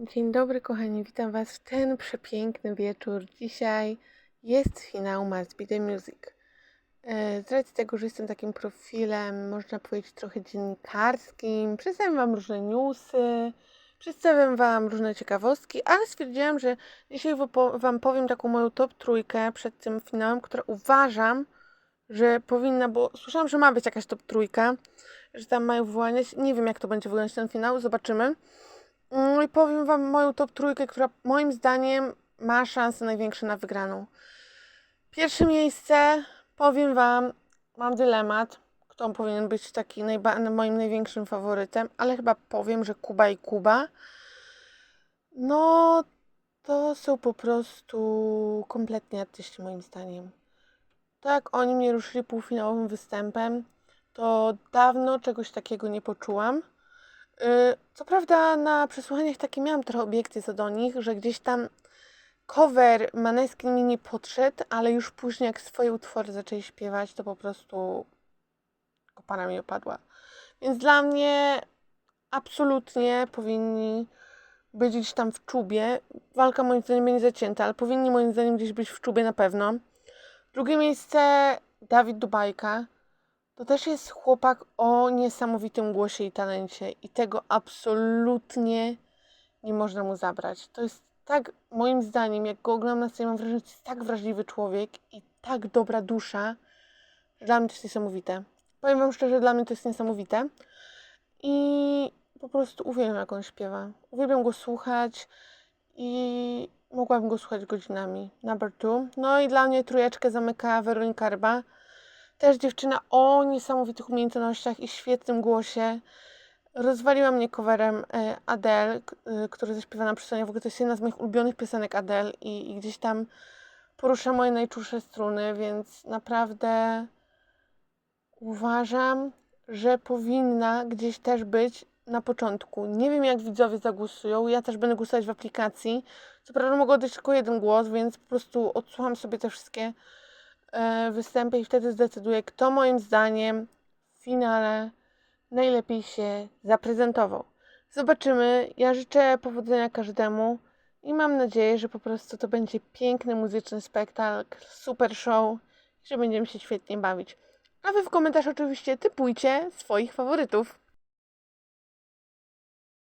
Dzień dobry, kochani, witam Was w ten przepiękny wieczór. Dzisiaj jest finał Must Be The Music. E, Z racji tego, że jestem takim profilem, można powiedzieć, trochę dziennikarskim, przedstawiam Wam różne newsy, przedstawiam Wam różne ciekawostki, ale stwierdziłam, że dzisiaj Wam powiem taką moją top trójkę przed tym finałem, która uważam, że powinna, bo słyszałam, że ma być jakaś top trójka, że tam mają wyłaniać. Nie wiem, jak to będzie wyglądać ten finał, zobaczymy. No i powiem Wam moją top trójkę, która moim zdaniem ma szansę największe na wygraną. Pierwsze miejsce, powiem Wam, mam dylemat, kto powinien być taki najba- moim największym faworytem, ale chyba powiem, że Kuba i Kuba. No, to są po prostu kompletnie artyści moim zdaniem. To jak oni mnie ruszyli półfinałowym występem, to dawno czegoś takiego nie poczułam. Y, Co prawda na przesłuchaniach takie miałam trochę obiekcje co do nich, że gdzieś tam cover Maneskin mi nie podszedł, ale już później jak swoje utwory zaczęli śpiewać, to po prostu kopara mi opadła. Więc dla mnie absolutnie powinni być gdzieś tam w czubie. Walka moim zdaniem będzie zacięta, ale powinni moim zdaniem gdzieś być w czubie na pewno. Drugie miejsce Dawid Dubajka. To też jest chłopak o niesamowitym głosie i talencie i tego absolutnie nie można mu zabrać. To jest tak, moim zdaniem, jak go oglądam na scenie, mam wrażenie, że to jest tak wrażliwy człowiek i tak dobra dusza, że dla mnie to jest niesamowite. Powiem Wam szczerze, dla mnie to jest niesamowite i po prostu uwielbiam, jak on śpiewa. Uwielbiam go słuchać i mogłabym go słuchać godzinami. Number two. No i dla mnie trójeczkę zamyka Weronika Ryba. Też dziewczyna o niesamowitych umiejętnościach i świetnym głosie. Rozwaliła mnie coverem e, Adele, e, który zaśpiewana przy scenie. W ogóle to jest jedna z moich ulubionych piosenek Adele i, i gdzieś tam porusza moje najczulsze struny, więc naprawdę uważam, że powinna gdzieś też być na początku. Nie wiem, jak widzowie zagłosują. Ja też będę głosować w aplikacji. Co prawda mogę oddać tylko jeden głos, więc po prostu odsłucham sobie te wszystkie występy i wtedy zdecyduję, kto moim zdaniem w finale najlepiej się zaprezentował. Zobaczymy. Ja życzę powodzenia każdemu i mam nadzieję, że po prostu to będzie piękny muzyczny spektakl, super show i że będziemy się świetnie bawić. A wy w komentarzu oczywiście typujcie swoich faworytów.